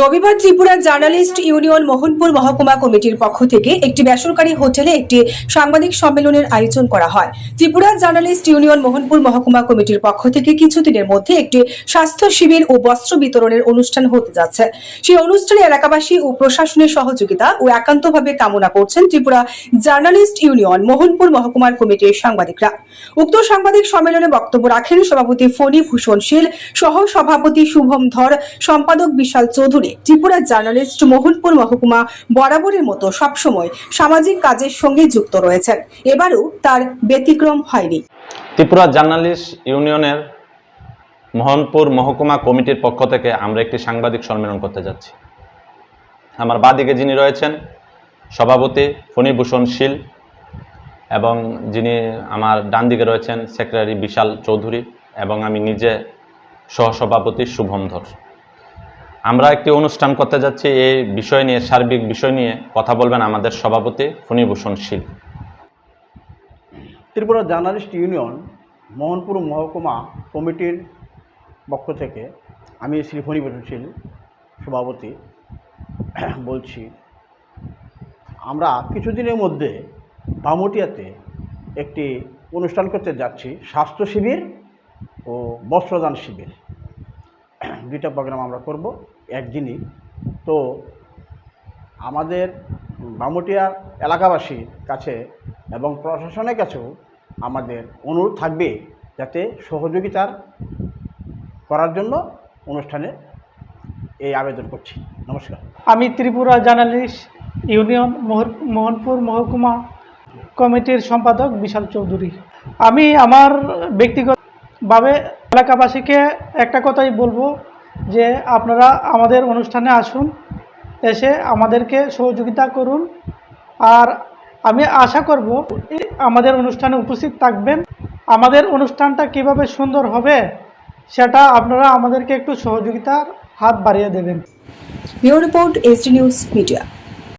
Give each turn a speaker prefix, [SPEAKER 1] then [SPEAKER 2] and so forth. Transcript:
[SPEAKER 1] রবিবার Tripura journalist union Mohanpur মহকুমা কমিটির পক্ষ থেকে একটি বেসরকারি হোটেলে একটি সাংবাদিক সম্মেলনের আয়োজন করা হয়। ত্রিপুরা জার্নালিস্ট ইউনিয়ন মোহনপুর মহকুমা কমিটির পক্ষ থেকে কিছুদিনের মধ্যে একটি স্বাস্থ্য শিবির ও বস্ত্র বিতরণের অনুষ্ঠান হতে যাচ্ছে। সেই অনুষ্ঠানে এলাকাবাসী ও প্রশাসনের সহযোগিতা ও একান্তভাবে কামনা করছেন ত্রিপুরা জার্নালিস্ট ইউনিয়ন মোহনপুর মহকুমার কমিটির সাংবাদিকরা। উক্ত সাংবাদিক সম্মেলনে বক্তব্য রাখেন সভাপতি ফণী ভূষণ শীল সহ সভাপতি শুভম ধর, সম্পাদক বিশাল চৌধুরী। ত্রিপুরা জার্নালিস্ট মোহনপুর মহকুমা বরাবরের মতো সবসময় সামাজিক কাজের সঙ্গে যুক্ত রয়েছেন। এবারও তার ব্যতিক্রম হয়নি।
[SPEAKER 2] ত্রিপুরা জার্নালিস্ট ইউনিয়নের মোহনপুর মহকুমা কমিটির পক্ষ থেকে আমরা একটি সাংবাদিক সম্মেলন করতে যাচ্ছি। আমার বাদিকে যিনি রয়েছেন, সভাপতি ফণীভূষণ শীল এবং যিনি আমার ডান দিকে রয়েছেন, সেক্রেটারি বিশাল চৌধুরী এবং আমি নিজে সহসভাপতি শুভম ধর। আমরা একটি অনুষ্ঠান করতে যাচ্ছি এই বিষয় নিয়ে, সার্বিক বিষয় নিয়ে কথা বলবেন আমাদের সভাপতি ফণীভূষণ শীল।
[SPEAKER 3] ত্রিপুরা জার্নালিস্ট ইউনিয়ন, মোহনপুর মহকুমা কমিটির পক্ষ থেকে আমি শ্রী ফণীভূষণ শীল, সভাপতি, বলছি, আমরা কিছুদিনের মধ্যে বামুটিয়াতে একটি অনুষ্ঠান করতে যাচ্ছি, স্বাস্থ্য শিবির ও বস্ত্রদান শিবির। দুইটা প্রোগ্রাম আমরা করব, একদিনই। তো আমাদের বামুটিয়ার এলাকাবাসীর কাছে এবং প্রশাসনের কাছেও আমাদের অনুরোধ থাকবে যাতে সহযোগিতার করার জন্য অনুষ্ঠানে এই আবেদন করছি। নমস্কার।
[SPEAKER 4] আমি ত্রিপুরা জার্নালিস্ট ইউনিয়ন মোহনপুর মহকুমা কমিটির সম্পাদক বিশাল চৌধুরী। আমি আমার ব্যক্তিগতভাবে এলাকাবাসীকে একটা কথাই বলব যে আপনারা আমাদের অনুষ্ঠানে আসুন, এসে আমাদেরকে সহযোগিতা করুন। আর আমি আশা করব আমাদের অনুষ্ঠানে উপস্থিত থাকবেন। আমাদের অনুষ্ঠানটা কীভাবে সুন্দর হবে, সেটা আপনারা আমাদেরকে একটু সহযোগিতার হাত বাড়িয়ে দেবেন।
[SPEAKER 1] Bureau report news media.